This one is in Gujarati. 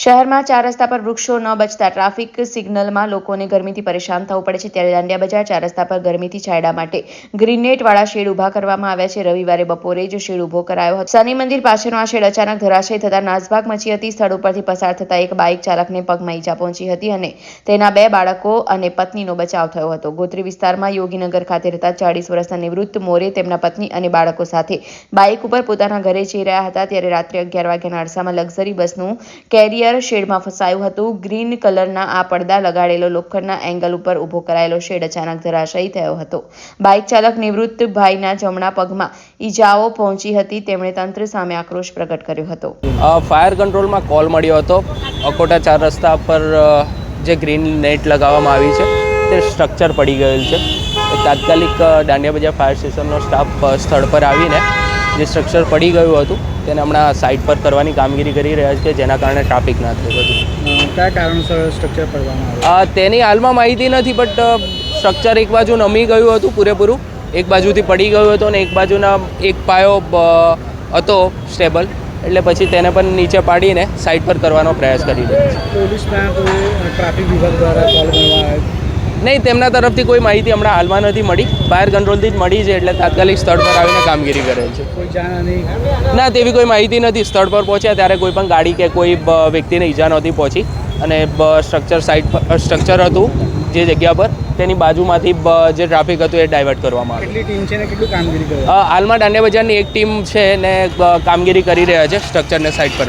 શહેરમાં ચાર રસ્તા પર વૃક્ષો ન બચતા ટ્રાફિક સિગ્નલમાં લોકોને ગરમીથી પરેશાન થવું પડે છે. ત્યારે દાંડિયા બજાર ચાર રસ્તા પર ગરમીથી છાયડા માટે ગ્રીનેટવાળા વાળા શેડ ઊભા કરવામાં આવ્યા છે. રવિવારે બપોરે જ શેડ ઊભો કરાયો હતો. શનિ મંદિર પાછળનો આ શેડ અચાનક ધરાશય થતા નાસભાગ મચી હતી. સ્થળ ઉપરથી પસાર થતા એક બાઇક ચાલકને પગમાં ઈજા પહોંચી હતી અને તેના બે બાળકો અને પત્નીનો બચાવ થયો હતો. ગોત્રી વિસ્તારમાં યોગીનગર ખાતે રહેતા ચાળીસ વર્ષના નિવૃત્ત મોરે તેમના પત્ની અને બાળકો સાથે બાઇક ઉપર પોતાના ઘરે જઈ રહ્યા હતા. ત્યારે રાત્રે અગિયાર વાગ્યાના અરસામાં લક્ઝરી બસનું કેરિયર શેડમાં ફસાયું હતું. ગ્રીન કલરના આ પડદા લગાડેલો લોખંડના એંગલ ઉપર ઊભો કરાયેલો શેડ અચાનક ધરાશાયી થયો હતો. બાઇક ચાલક નિવૃત્ત ભાઈના જમણા પગમાં ઈજાઓ પહોંચી હતી. તેમણે તંત્ર સામે આક્રોશ પ્રગટ કર્યો હતો. ફાયર કંટ્રોલમાં કોલ મળ્યો હતો. અકોટા ચાર રસ્તા પર જે ગ્રીન નેટ લગાવવામાં આવી છે, તે સ્ટ્રક્ચર પડી ગયેલ છે. તાત્કાલિક દાંડિયા બજાર ફાયર સ્ટેશનનો સ્ટાફ સ્થળ પર આવીને જે સ્ટ્રક્ચર પડી ગયું હતું તેને હમણાં સાઇટ પર કરવાની કામગીરી કરી રહ્યા છે જેના કારણે ટ્રાફિક ના થયું બધું. કયા કારણસર સ્ટ્રક્ચર પડવાનું તેની હાલમાં માહિતી નથી બટ સ્ટ્રક્ચર એક બાજુ નમી ગયું હતું પૂરેપૂરું એક બાજુથી પડી ગયું હતું અને એક બાજુના એક પાયો હતો સ્ટેબલ એટલે પછી તેને પણ નીચે પાડીને સાઈડ પર કરવાનો પ્રયાસ કરી રહ્યા છે. પોલીસના ટ્રાફિક વિભાગ દ્વારા નહીં તેમના તરફથી કોઈ માહિતી હમણાં હાલમાં નથી મળી. ફાયર કંટ્રોલથી જ મળી છે એટલે તાત્કાલિક સ્થળ પર આવીને કામગીરી કરેલ છે. ના તેવી કોઈ માહિતી નથી. સ્થળ પર પહોંચ્યા ત્યારે કોઈ પણ ગાડી કે કોઈ વ્યક્તિને ઈજા નહોતી પહોંચી. અને સ્ટ્રક્ચર સાઇડ પર સ્ટ્રક્ચર હતું જે જગ્યા પર તેની બાજુમાંથી જે ટ્રાફિક હતું એ ડાયવર્ટ કરવામાં આવ્યું. ટીમ છે ને કેટલું કામગીરી હાલમાં દાંડિયા બજારની એક ટીમ છે ને કામગીરી કરી રહ્યા છે સ્ટ્રક્ચરને સાઈડ પર.